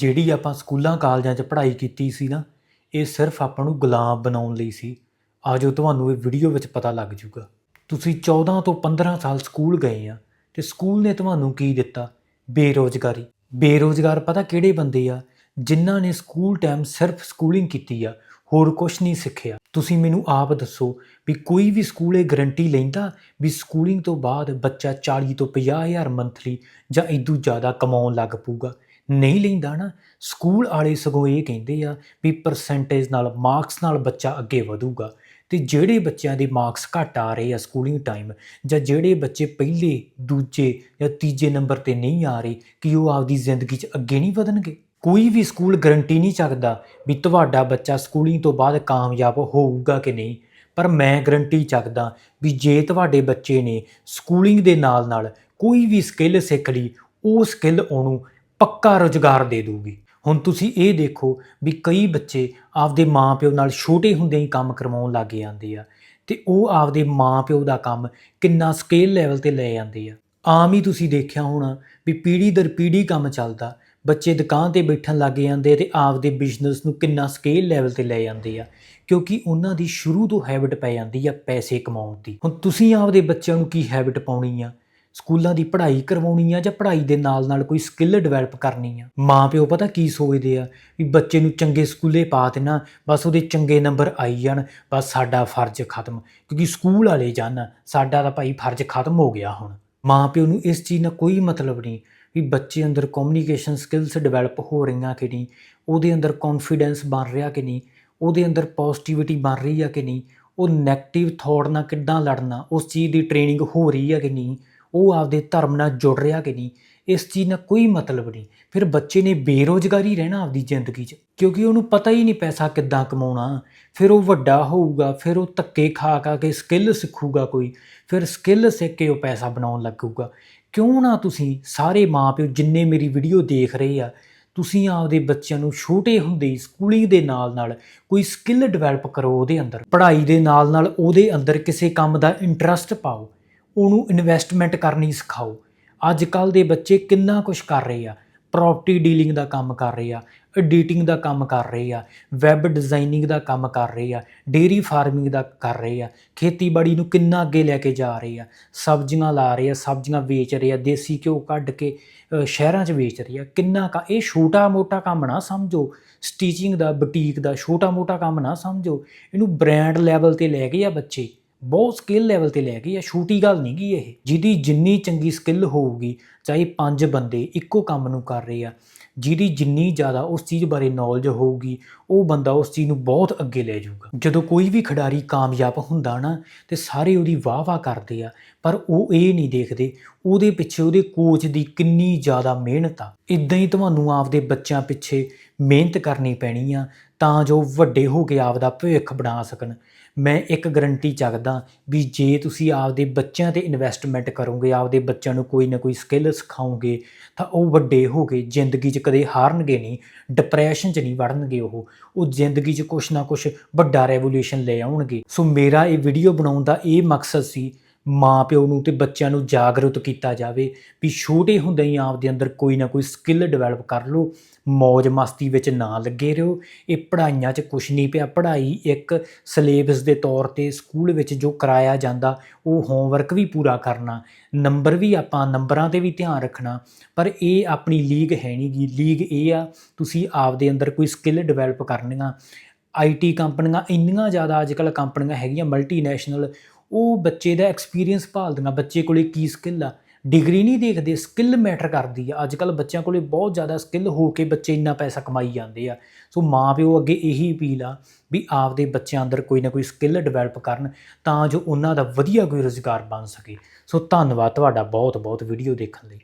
ਜਿਹੜੀ ਆਪਾਂ ਸਕੂਲਾਂ, ਕਾਲਜਾਂ 'ਚ ਪੜ੍ਹਾਈ ਕੀਤੀ ਸੀ ਨਾ, ਇਹ ਸਿਰਫ ਆਪਾਂ ਨੂੰ ਗੁਲਾਮ ਬਣਾਉਣ ਲਈ ਸੀ। ਆਜੋ ਤੁਹਾਨੂੰ ਇਹ ਵੀਡੀਓ ਵਿੱਚ ਪਤਾ ਲੱਗ ਜੂਗਾ। ਤੁਸੀਂ 14 ਤੋਂ 15 ਸਾਲ ਸਕੂਲ ਗਏ ਆ ਤੇ ਸਕੂਲ ਨੇ ਤੁਹਾਨੂੰ ਕੀ ਦਿੱਤਾ? ਬੇਰੋਜ਼ਗਾਰੀ। ਬੇਰੋਜ਼ਗਾਰ ਪਤਾ ਕਿਹੜੇ ਬੰਦੇ ਆ ਜਿਨ੍ਹਾਂ ਨੇ ਸਕੂਲ ਟਾਈਮ ਸਿਰਫ ਸਕੂਲਿੰਗ ਕੀਤੀ ਆ, ਹੋਰ ਕੁਝ ਨਹੀਂ ਸਿੱਖਿਆ। ਤੁਸੀਂ ਮੈਨੂੰ ਆਪ ਦੱਸੋ ਵੀ ਕੋਈ ਵੀ ਸਕੂਲ ਇਹ ਗਰੰਟੀ ਲੈਂਦਾ ਵੀ ਸਕੂਲਿੰਗ ਤੋਂ ਬਾਅਦ ਬੱਚਾ 40 ਤੋਂ 50 ਹਜ਼ਾਰ ਮੰਥਲੀ ਜਾਂ ਇਦੋਂ ਜ਼ਿਆਦਾ ਕਮਾਉਣ ਲੱਗ ਪਊਗਾ? ਨਹੀਂ ਲੈਂਦਾ ਨਾ, ਸਕੂਲ ਵਾਲੇ ਸਗੋਂ ਇਹ ਕਹਿੰਦੇ ਆ ਵੀ ਪਰਸੈਂਟੇਜ ਨਾਲ ਮਾਰਕਸ ਨਾਲ ਬੱਚਾ ਅੱਗੇ ਵਧੂਗਾ ਤੇ ਜਿਹੜੇ ਬੱਚਿਆਂ ਦੇ ਮਾਰਕਸ ਘੱਟ ਆ ਰਹੇ ਆ ਸਕੂਲਿੰਗ ਟਾਈਮ ਜਾਂ ਜਿਹੜੇ ਬੱਚੇ ਪਹਿਲੇ, ਦੂਜੇ ਜਾਂ ਤੀਜੇ ਨੰਬਰ ਤੇ ਨਹੀਂ ਆ ਰਹੇ, ਕਿ ਉਹ ਆਪਦੀ ਜ਼ਿੰਦਗੀ 'ਚ ਅੱਗੇ ਨਹੀਂ ਵਧਣਗੇ? ਕੋਈ ਵੀ ਸਕੂਲ ਗਰੰਟੀ ਨਹੀਂ ਚੱਕਦਾ ਵੀ ਤੁਹਾਡਾ ਬੱਚਾ ਸਕੂਲਿੰਗ ਤੋਂ ਬਾਅਦ ਕਾਮਯਾਬ ਹੋਊਗਾ ਕਿ ਨਹੀਂ, ਪਰ ਮੈਂ ਗਰੰਟੀ ਚੱਕਦਾ ਵੀ ਜੇ ਤੁਹਾਡੇ ਬੱਚੇ ਨੇ ਸਕੂਲਿੰਗ ਦੇ ਨਾਲ ਨਾਲ ਕੋਈ ਵੀ ਸਕਿੱਲ ਸਿੱਖ ਲਈ, ਉਹ ਸਕਿੱਲ ਉਹਨੂੰ ਪੱਕਾ ਰੁਜ਼ਗਾਰ ਦੇ ਦੂਗੀ। ਹੁਣ ਤੁਸੀਂ ਇਹ ਦੇਖੋ ਵੀ ਕਈ ਬੱਚੇ ਆਪਦੇ ਮਾਪਿਓ ਨਾਲ ਛੋਟੇ ਹੁੰਦਿਆਂ ਹੀ ਕੰਮ ਕਰਵਾਉਣ ਲੱਗ ਜਾਂਦੇ ਆ ਤੇ ਉਹ ਆਪਦੇ ਮਾਪਿਓ ਦਾ ਕੰਮ ਕਿੰਨਾ ਸਕੇਲ ਲੈਵਲ ਤੇ ਲੈ ਜਾਂਦੇ ਆ। ਆਮ ਹੀ ਤੁਸੀਂ ਦੇਖਿਆ ਹੋਣਾ ਵੀ ਪੀੜ੍ਹੀ ਦਰ ਪੀੜ੍ਹੀ ਕੰਮ ਚੱਲਦਾ। ਬੱਚੇ ਦੁਕਾਨ ਤੇ ਬੈਠਣ ਲੱਗ ਜਾਂਦੇ ਤੇ ਆਪਦੇ ਬਿਜ਼ਨਸ ਨੂੰ ਕਿੰਨਾ ਸਕੇਲ ਲੈਵਲ ਤੇ ਲੈ ਜਾਂਦੇ ਆ, ਕਿਉਂਕਿ ਉਹਨਾਂ ਦੀ ਸ਼ੁਰੂ ਤੋਂ ਹੈਬਿਟ ਪੈ ਜਾਂਦੀ ਆ ਪੈਸੇ ਕਮਾਉਣ ਦੀ। ਹੁਣ ਤੁਸੀਂ ਆਪਦੇ ਬੱਚਿਆਂ ਨੂੰ ਕੀ ਹੈਬਿਟ ਪਾਉਣੀ ਆ? ਸਕੂਲਾਂ ਦੀ ਪੜ੍ਹਾਈ ਕਰਵਾਉਣੀ ਆ ਜਾਂ ਪੜ੍ਹਾਈ ਦੇ ਨਾਲ ਨਾਲ ਕੋਈ ਸਕਿੱਲ ਡਿਵੈਲਪ ਕਰਨੀ ਆ? ਮਾਂ ਪਿਓ ਪਤਾ ਕੀ ਸੋਚਦੇ ਆ? ਵੀ ਬੱਚੇ ਨੂੰ ਚੰਗੇ ਸਕੂਲੇ ਪਾ ਦੇਣਾ, ਬਸ ਉਹਦੇ ਚੰਗੇ ਨੰਬਰ ਆਈ ਜਾਣ, ਬਸ ਸਾਡਾ ਫਰਜ਼ ਖਤਮ। ਕਿਉਂਕਿ ਸਕੂਲ ਵਾਲੇ ਜਾਣ, ਸਾਡਾ ਤਾਂ ਭਾਈ ਫਰਜ਼ ਖਤਮ ਹੋ ਗਿਆ ਹੁਣ। ਮਾਂ ਪਿਓ ਨੂੰ ਇਸ ਚੀਜ਼ ਨਾਲ ਕੋਈ ਮਤਲਬ ਨਹੀਂ ਵੀ ਬੱਚੇ ਅੰਦਰ ਕਮਿਊਨੀਕੇਸ਼ਨ ਸਕਿੱਲਸ ਡਿਵੈਲਪ ਹੋ ਰਹੀਆਂ ਕਿ ਨਹੀਂ, ਉਹਦੇ ਅੰਦਰ ਕੌਨਫੀਡੈਂਸ ਬਣ ਰਿਹਾ ਕਿ ਨਹੀਂ, ਉਹਦੇ ਅੰਦਰ ਪੋਜ਼ਿਟਿਵਿਟੀ ਬਣ ਰਹੀ ਆ ਕਿ ਨਹੀਂ, ਉਹ 네ਗੇਟਿਵ ਥਾਟ ਨਾਲ ਕਿੱਦਾਂ ਲੜਨਾ, ਉਸ ਚੀਜ਼ ਦੀ ਟ੍ਰੇਨਿੰਗ ਹੋ ਰਹੀ ਆ ਕਿ ਨਹੀਂ ਉਹ ਆਪਦੇ ਧਰਮ ਨਾਲ ਜੁੜ ਰਿਹਾ ਕਿ ਨਹੀਂ, ਇਸ ਚੀਜ਼ ਨਾਲ ਕੋਈ ਮਤਲਬ ਨਹੀਂ। ਫਿਰ ਬੱਚੇ ਨੇ ਬੇਰੋਜ਼ਗਾਰੀ ਰਹਿਣਾ ਆਪਦੀ ਜ਼ਿੰਦਗੀ 'ਚ, ਕਿਉਂਕਿ ਉਹਨੂੰ ਪਤਾ ਹੀ ਨਹੀਂ ਪੈਸਾ ਕਿੱਦਾਂ ਕਮਾਉਣਾ। ਫਿਰ ਉਹ ਵੱਡਾ ਹੋਊਗਾ, ਫਿਰ ਉਹ ਧੱਕੇ ਖਾ ਖਾ ਕੇ ਸਕਿੱਲ ਸਿੱਖੂਗਾ ਕੋਈ, ਫਿਰ ਸਕਿੱਲ ਸਿੱਖ ਕੇ ਉਹ ਪੈਸਾ ਬਣਾਉਣ ਲੱਗੂਗਾ। ਕਿਉਂ ਨਾ ਤੁਸੀਂ ਸਾਰੇ ਮਾਪਿਓ ਜਿੰਨੇ ਮੇਰੀ ਵੀਡੀਓ ਦੇਖ ਰਹੇ ਆ, ਤੁਸੀਂ ਆਪਦੇ ਬੱਚਿਆਂ ਨੂੰ ਛੋਟੇ ਹੁੰਦੇ ਹੀ ਸਕੂਲਿੰਗ ਦੇ ਨਾਲ ਨਾਲ ਕੋਈ ਸਕਿੱਲ ਡਿਵੈਲਪ ਕਰੋ ਉਹਦੇ ਅੰਦਰ। ਪੜ੍ਹਾਈ ਦੇ ਨਾਲ ਨਾਲ ਉਹਦੇ ਅੰਦਰ ਕਿਸੇ ਕੰਮ ਦਾ ਇੰਟਰਸਟ ਪਾਓ। ਉਹਨੂੰ ਇਨਵੈਸਟਮੈਂਟ ਕਰਨੀ ਸਿਖਾਓ। ਅੱਜ ਕੱਲ ਦੇ ਬੱਚੇ ਕਿੰਨਾ ਕੁਝ ਕਰ ਰਹੇ ਆ। ਪ੍ਰਾਪਰਟੀ ਡੀਲਿੰਗ ਦਾ ਕੰਮ ਕਰ ਰਹੇ ਆ ਐਡੀਟਿੰਗ ਦਾ ਕੰਮ ਕਰ ਰਹੇ ਆ ਵੈਬ ਡਿਜ਼ਾਈਨਿੰਗ ਦਾ ਕੰਮ ਕਰ ਰਹੇ ਆ ਡੇਰੀ ਫਾਰਮਿੰਗ ਦਾ ਕਰ ਰਹੇ ਆ, ਖੇਤੀਬਾੜੀ ਨੂੰ ਕਿੰਨਾ ਅੱਗੇ ਲੈ ਕੇ ਜਾ ਰਹੇ ਆ। ਸਬਜ਼ੀਆਂ ਲਾ ਰਹੇ ਆ, ਸਬਜ਼ੀਆਂ ਵੇਚ ਰਹੇ ਆ, ਦੇਸੀ ਘਿਓ ਕੱਢ ਕੇ ਸ਼ਹਿਰਾਂ 'ਚ ਵੇਚ ਰਹੇ ਆ। ਕਿੰਨਾ ਕਾ, ਇਹ ਛੋਟਾ ਮੋਟਾ ਕੰਮ ਨਾ ਸਮਝੋ। ਸਟੀਚਿੰਗ ਦਾ ਬੁਟੀਕ ਦਾ ਛੋਟਾ ਮੋਟਾ ਕੰਮ ਨਾ ਸਮਝੋ। ਇਹਨੂੰ ਬ੍ਰਾਂਡ ਲੈਵਲ ਤੇ ਲੈ ਗਏ ਆ ਬੱਚੇ। ਬਹੁਤ ਸਕਿੱਲ ਲੈਵਲ ਤੇ ਲੈ ਗਈ ਆ ਛੋਟੀ ਗੱਲ ਨਹੀਂ ਗੀ ਇਹ, ਜਿਹਦੀ ਜਿੰਨੀ ਚੰਗੀ ਸਕਿੱਲ ਹੋਊਗੀ, ਚਾਹੇ ਪੰਜ ਬੰਦੇ ਇੱਕੋ ਕੰਮ ਨੂੰ ਕਰ ਰਹੇ ਆ, ਜਿਹਦੀ ਜਿੰਨੀ ਜ਼ਿਆਦਾ ਉਸ ਚੀਜ਼ ਬਾਰੇ ਨੌਲੇਜ ਹੋਊਗੀ, ਉਹ ਬੰਦਾ ਉਸ ਚੀਜ਼ ਨੂੰ ਬਹੁਤ ਅੱਗੇ ਲੈ ਜਾਊਗਾ। ਜਦੋਂ ਕੋਈ ਵੀ ਖਿਡਾਰੀ ਕਾਮਯਾਬ ਹੁੰਦਾ ਨਾ, ਤੇ ਸਾਰੇ ਉਹਦੀ ਵਾਹ-ਵਾਹ ਕਰਦੇ ਆ, ਪਰ ਉਹ ਇਹ ਨਹੀਂ ਦੇਖਦੇ, ਉਹਦੇ ਪਿੱਛੇ ਉਹਦੇ ਕੋਚ ਦੀ ਕਿੰਨੀ ਜ਼ਿਆਦਾ ਮਿਹਨਤ ਆ। ਇਦਾਂ ਹੀ ਤੁਹਾਨੂੰ ਆਪਦੇ ਬੱਚਿਆਂ ਪਿੱਛੇ ਮਿਹਨਤ ਕਰਨੀ ਪੈਣੀ ਆ, ਤਾਂ ਜੋ ਵੱਡੇ ਹੋ ਕੇ ਆਪਦਾ ਭਵਿੱਖ ਬਣਾ ਸਕਣ। ਮੈਂ ਇੱਕ ਗਰੰਟੀ ਚੱਕਦਾ ਵੀ ਜੇ ਤੁਸੀਂ ਆਪਦੇ ਬੱਚਿਆਂ ਤੇ ਇਨਵੈਸਟਮੈਂਟ ਕਰੋਗੇ, ਆਪਦੇ ਬੱਚਿਆਂ ਨੂੰ ਕੋਈ ਨਾ ਕੋਈ ਸਕਿੱਲ ਸਿਖਾਓਗੇ, ਤਾਂ ਉਹ ਵੱਡੇ ਹੋ ਕੇ ਜ਼ਿੰਦਗੀ 'ਚ ਕਦੇ ਹਾਰਨਗੇ ਨਹੀਂ ਡਿਪਰੈਸ਼ਨ 'ਚ ਨਹੀਂ ਵੜਨਗੇ ਉਹ। ਉਹ ਜ਼ਿੰਦਗੀ 'ਚ ਕੁਛ ਨਾ ਕੁਛ ਵੱਡਾ ਰੈਵੋਲੂਸ਼ਨ ਲੈ ਆਉਣਗੇ। ਸੋ ਮੇਰਾ ਇਹ ਵੀਡੀਓ ਬਣਾਉਣ ਦਾ ਇਹ ਮਕਸਦ ਸੀ ਮਾਂ ਪਿਓ ਨੂੰ ਤੇ ਬੱਚਿਆਂ ਨੂੰ ਜਾਗਰੂਕ ਕੀਤਾ ਜਾਵੇ ਵੀ ਛੋਟੇ ਹੁੰਦੇ ਹੀ ਆਪ ਦੇ ਅੰਦਰ ਕੋਈ ਨਾ ਕੋਈ ਸਕਿੱਲ ਡਿਵੈਲਪ ਕਰ ਲਓ ਮौज ਮਸਤੀ ਵਿੱਚ ਨਾ ਲੱਗੇ ਰਹੋ, ਇਹ ਪੜ੍ਹਾਈਆਂ 'ਚ ਕੁਝ ਨਹੀਂ ਪਿਆ। ਪੜ੍ਹਾਈ ਇੱਕ ਸਿਲੇਬਸ ਦੇ ਤੌਰ ਤੇ ਸਕੂਲ ਵਿੱਚ ਜੋ ਕਰਾਇਆ ਜਾਂਦਾ, ਉਹ ਹੋਮਵਰਕ ਵੀ ਪੂਰਾ ਕਰਨਾ ਨੰਬਰ ਵੀ ਆਪਾਂ ਨੰਬਰਾਂ ਤੇ ਵੀ ਧਿਆਨ ਰੱਖਣਾ, ਪਰ ਇਹ ਆਪਣੀ ਲੀਗ ਹੈ ਨਹੀਂ ਗੀ। ਲੀਗ ਇਹ ਆ, ਤੁਸੀਂ ਆਪ ਦੇ ਅੰਦਰ ਕੋਈ ਸਕਿੱਲ ਡਿਵੈਲਪ ਕਰਨੀਆਂ ਆਈਟੀ ਕੰਪਨੀਆਂ ਇੰਨੀਆਂ ਜ਼ਿਆਦਾ ਅੱਜ ਕੱਲ੍ਹ ਕੰਪਨੀਆਂ ਹੈਗੀਆਂ ਮਲਟੀਨੈਸ਼ਨਲ ਉਹ ਬੱਚੇ ਦਾ ਐਕਸਪੀਰੀਅੰਸ ਭਾਲਦੀਆਂ ਬੱਚੇ ਕੋਲੇ ਕੀ ਸਕਿੱਲ ਆ? ਡਿਗਰੀ ਨਹੀਂ ਦੇਖਦੇ ਸਕਿੱਲ ਮੈਟਰ ਕਰਦੀ ਆ। ਅੱਜ ਕੱਲ੍ਹ ਬੱਚਿਆਂ ਕੋਲੇ ਬਹੁਤ ਜ਼ਿਆਦਾ ਸਕਿੱਲ ਹੋ ਕੇ ਬੱਚੇ ਇੰਨਾ ਪੈਸਾ ਕਮਾਈ ਜਾਂਦੇ ਆ। ਸੋ ਮਾਂ ਪਿਓ ਅੱਗੇ ਇਹੀ ਅਪੀਲ ਆ ਵੀ ਆਪਦੇ ਬੱਚਿਆਂ ਅੰਦਰ ਕੋਈ ਨਾ ਕੋਈ ਸਕਿੱਲ ਡਿਵੈਲਪ ਕਰਨ ਤਾਂ ਜੋ ਉਹਨਾਂ ਦਾ ਵਧੀਆ ਕੋਈ ਰੁਜ਼ਗਾਰ ਬਣ ਸਕੇ। ਸੋ ਧੰਨਵਾਦ ਤੁਹਾਡਾ ਬਹੁਤ ਬਹੁਤ ਵੀਡੀਓ ਦੇਖਣ ਲਈ।